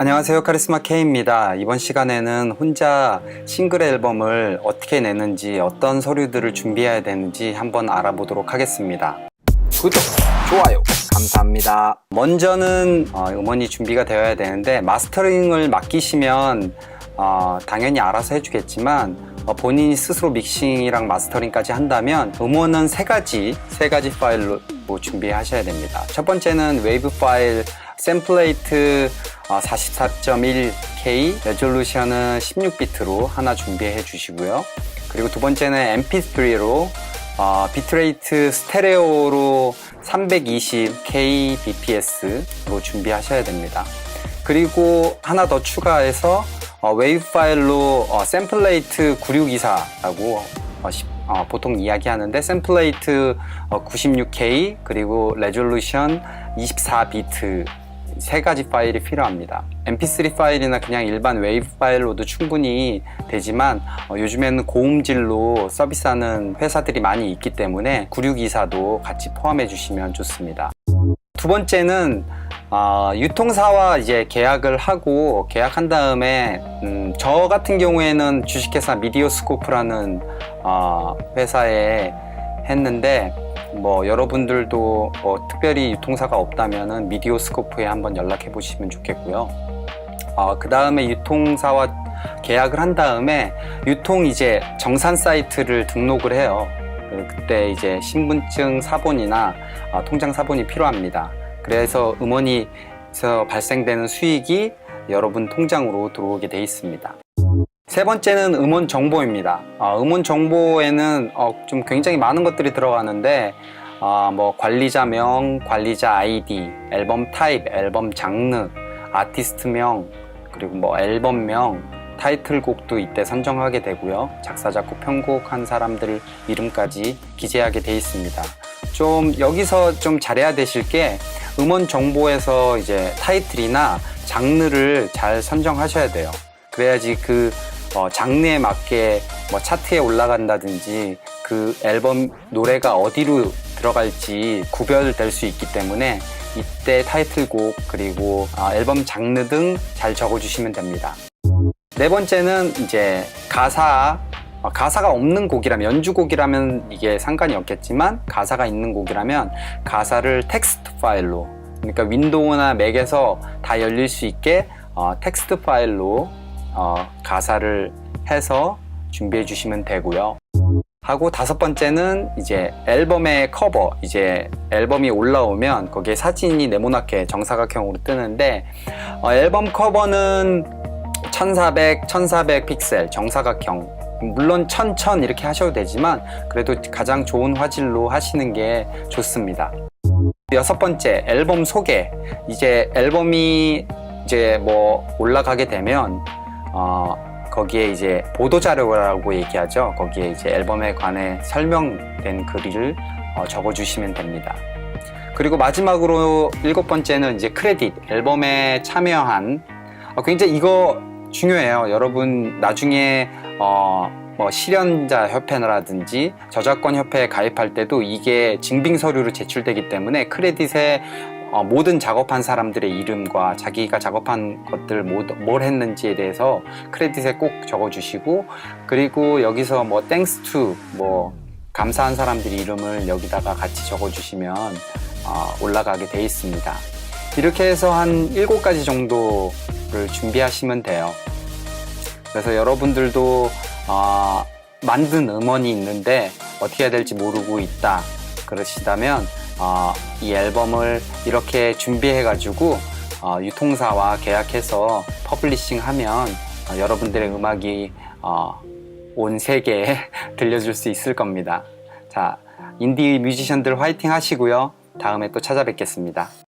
안녕하세요. 카리스마 K입니다. 이번 시간에는 혼자 싱글 앨범을 어떻게 내는지 어떤 서류들을 준비해야 되는지 한번 알아보도록 하겠습니다. 구독, 좋아요, 감사합니다. 먼저는 어, 음원이 준비가 되어야 되는데 마스터링을 맡기시면 어, 당연히 알아서 해주겠지만 어, 본인이 스스로 믹싱이랑 마스터링까지 한다면 음원은 세 가지 세 가지 파일로 준비하셔야 됩니다. 첫 번째는 웨이브 파일 샘플레이트 44.1K 레졸루션은 16비트로 하나 준비해 주시고요. 그리고 두 번째는 MP3로 어, 비트레이트 스테레오로 320 kbps로 준비하셔야 됩니다. 그리고 하나 더 추가해서 어, 웨이브 파일로 어, 샘플레이트 9624라고 어, 시- 어, 보통 이야기하는데 샘플레이트 96K 그리고 레졸루션 24비트 세 가지 파일이 필요합니다. MP3 파일이나 그냥 일반 웨이브 파일로도 충분히 되지만 어, 요즘에는 고음질로 서비스하는 회사들이 많이 있기 때문에 9624도 같이 포함해 주시면 좋습니다. 두 번째는 어, 유통사와 이제 계약을 하고 계약한 다음에 음, 저 같은 경우에는 주식회사 미디어스코프라는 어, 회사에 했는데 뭐 여러분들도 뭐 특별히 유통사가 없다면은 미디어스코프에 한번 연락해 보시면 좋겠고요. 어, 그 다음에 유통사와 계약을 한 다음에 유통 이제 정산 사이트를 등록을 해요. 그- 그때 이제 신분증 사본이나 어, 통장 사본이 필요합니다. 그래서 음원이서 발생되는 수익이 여러분 통장으로 들어오게 돼 있습니다. 세 번째는 음원 정보입니다. 어, 음원 정보에는 어, 좀 굉장히 많은 것들이 들어가는데 어, 뭐 관리자명, 관리자 아이디, 앨범 타입, 앨범 장르, 아티스트명, 그리고 뭐 앨범명, 타이틀곡도 이때 선정하게 되고요. 작사, 작곡, 편곡한 사람들 이름까지 기재하게 돼 있습니다. 좀 여기서 좀 잘해야 되실 게 음원 정보에서 이제 타이틀이나 장르를 잘 선정하셔야 돼요. 그래야지 그 어, 장르에 맞게 뭐 차트에 올라간다든지 그 앨범 노래가 어디로 들어갈지 구별될 수 있기 때문에 이때 타이틀곡 그리고 아, 앨범 장르 등 잘 적어주시면 됩니다. 네 번째는 이제 가사 어, 가사가 없는 곡이라면 연주곡이라면 이게 상관이 없겠지만 가사가 있는 곡이라면 가사를 텍스트 파일로 그러니까 윈도우나 맥에서 다 열릴 수 있게 어, 텍스트 파일로 어, 가사를 해서 준비해 주시면 되고요. 하고 다섯 번째는 이제 앨범의 커버 이제 앨범이 올라오면 거기에 사진이 네모나게 정사각형으로 뜨는데 어, 앨범 커버는 1400, 1400 픽셀 정사각형 물론 1000, 1000 이렇게 하셔도 되지만 그래도 가장 좋은 화질로 하시는 게 좋습니다. 여섯 번째 앨범 소개 이제 앨범이 이제 뭐 올라가게 되면 어, 거기에 이제 보도 자료라고 얘기하죠. 거기에 이제 앨범에 관해 설명된 글을 어, 적어주시면 됩니다. 그리고 마지막으로 일곱 번째는 이제 크레딧 앨범에 참여한 어, 굉장히 이거 중요해요. 여러분 나중에 어, 뭐 실현자 협회라든지 저작권 협회에 가입할 때도 이게 증빙 서류로 제출되기 때문에 크레딧에 어, 모든 작업한 사람들의 이름과 자기가 작업한 것들 뭐, 뭘 했는지에 대해서 크레딧에 꼭 적어주시고 그리고 여기서 뭐 땡스 투뭐 감사한 사람들 이름을 여기다가 같이 적어주시면 어, 올라가게 돼 있습니다. 이렇게 해서 한 7가지 정도를 준비하시면 돼요. 그래서 여러분들도 어, 만든 음원이 있는데 어떻게 해야 될지 모르고 있다 그러시다면 어, 이 앨범을 이렇게 준비해가지고 어, 유통사와 계약해서 퍼블리싱하면 어, 여러분들의 음악이 어, 온 세계에 들려줄 수 있을 겁니다. 자, 인디 뮤지션들 화이팅 하시고요. 다음에 또 찾아뵙겠습니다.